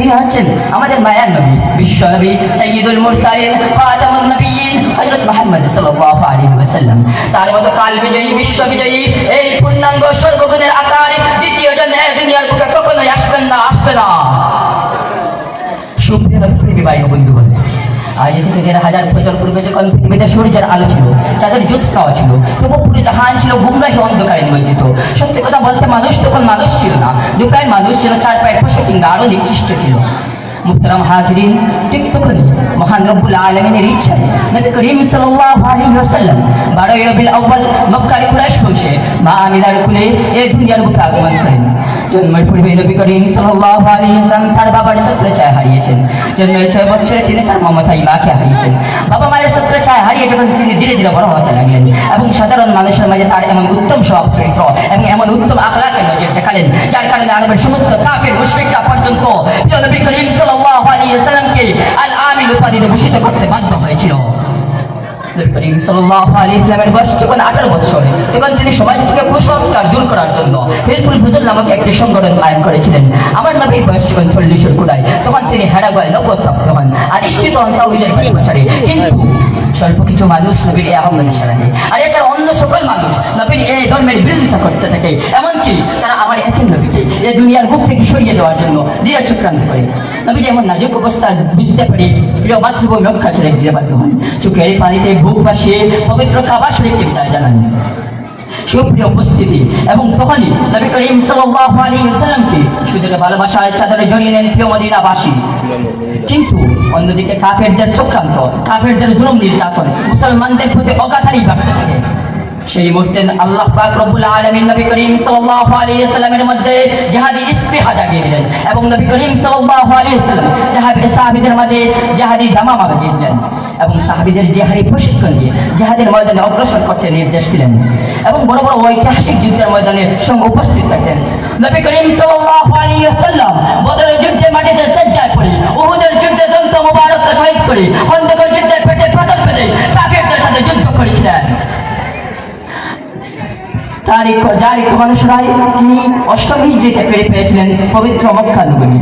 তিনি হচ্ছেন আমাদের মায়ার নবী, বিশ্ব নবী সৈয়দুল মুরসালিন, খাতামুন নবীন, হযরত মুহাম্মদ সাল্লাল্লাহু আলাইহি ওয়াসাল্লাম। তার মতো কাল বিজয়ী, বিশ্ব বিজয়ী, এই পূর্ণাঙ্গ আকারে দ্বিতীয় জন এই দুনিয়ার বুকে কখনোই আসবেন না, আসবে না। সুপ্রিয় ভাই বন্ধুগণ থেকে পূর্বে যখন পৃথিবীতে সূর্যের আলো ছিল, চাঁদের ছিল, তবু পুরো সত্যি কথা বলতে মানুষ তখন মানুষ ছিল না, দু মানুষ ছিল চার পায়ের পশু কিংবা ছিল। মুহতারাম হাজরিন, ঠিক তখনই মহান রব্বুল আলমিনের ইচ্ছায় নবী করিম সাল্লাল্লাহু আলাইহি ওয়াসাল্লাম বারোই রবিউল আউয়াল মক্কার কুরাইশ বংশে মা আমিনার কুলে এই দুনিয়ার বুকে আগমন করেন। জন্মের পূর্বে নবী করিম সাল্লাল্লাহু আলাইহি ওয়াসাল্লাম তার বাবার ছত্রছায়া হারিয়েছেন। জন্মের ছয় বছরে তিনি তার মমতাই মাকে হারিয়েছেন। বাবা মায়ের ছত্রছায়া হারিয়ে যখন তিনি ধীরে ধীরে বড় হতে লাগলেন এবং সাধারণ মানুষের মাঝে তার এমন উত্তম স্বভাব চরিত্র এবং এমন উত্তম আখলাকে নজর দেখালেন, যার কারণে আরবের সমস্ত কাফির, মুশরিকরা পর্যন্ত প্রিয় নবী করিম সাল্লাল্লাহু আলাইহি ওয়াসাল্লামকে আল আমিন উপাধিতে ভূষিত করতে বাধ্য হয়েছিল। করিম সাল্লাল্লাহু আলাইহি ইসলামের বয়স যখন আঠারো বছর তখন তিনি সমাজ থেকে কুসংস্কার দূর করার জন্য হিলফুল ফুজুল নামক একটি সংগঠন কায়েম করেছিলেন। আমার নবীর বয়স যখন চল্লিশের কুড়ায়। তখন তিনি হেরাগয় নবপ্রাপ্ত হন। আদিষ্ঠিত হন তাওহিদের বাড়ি বছরে কিন্তু স্বল্প কিছু মানুষ নবীর এই আহ্বানে সারা দেয় আর এছাড়া অন্য সকল মানুষ নবীর এই ধর্মের বিরোধিতা করতে থাকে। এমনকি তারা আমার একই নবীকে এই দুনিয়ার বুক থেকে সরিয়ে দেওয়ার জন্য দৃঢ় চক্রান্ত করে। নবী যেমন নাজুক অবস্থা বুঝতে পারে, প্রিয় মাতৃভূমি রক্ষা ছেড়ে বাধ্য হন। চোখের পানিতে বুক ভাসিয়ে পবিত্র কাবা শরীফকে বিদায় জানান। সুপ্রিয় উপস্থিতি, এবং তখনই নবী করিম সাল্লাল্লাহু আলাইহি ওয়াসাল্লামকে সুদূরে ভালোবাসার চাদরে জড়িয়ে নেন প্রিয় মদিনাবাসী। কিন্তু অন্যদিকে কাফেরদের চক্রান্ত, কাফেরদের জুলুম নির্যাতন, মুসলমানদের প্রতি অগাধারই বাড়তে থাকে। সেই মুহূর্তে আল্লাহ পাক রব্বুল আলামিন নবী করিম সাল্লাল্লাহু আলাইহি সাল্লামের মধ্যে জিহাদি ইস্তিহা জাগিয়ে দিলেন এবং নবী করিম সাল্লাল্লাহু আলাইহি সাল্লাম জাহাবি সাহাবীদের মাঝে জিহাদি দামামা বাজিয়ে দিলেন এবং সাহাবিদের জিহাদি প্রশিক্ষণ দিয়ে জিহাদের ময়দানে অগ্রসর করতে নির্দেশ দিলেন এবং বড় বড় ঐতিহাসিক যুদ্ধের ময়দানে সঙ্গে উপস্থিত থাকতেন। নবী করিম সাল্লাল্লাহু আলাইহি সাল্লাম বদরের যুদ্ধে মাটিতে সেজদায় পড়ে, উহুদের যুদ্ধে দন্ত মুবারক শহীদ করে খন্দকের যুদ্ধের পেটে পাথর পেতে কাফিরদের সাথে যুদ্ধ করেছিলেন। তারিখ জারিক মানুষরাই তিনি অষ্টম হিজড়িতে ফিরে পেয়েছিলেন পবিত্র মক্কা নগরী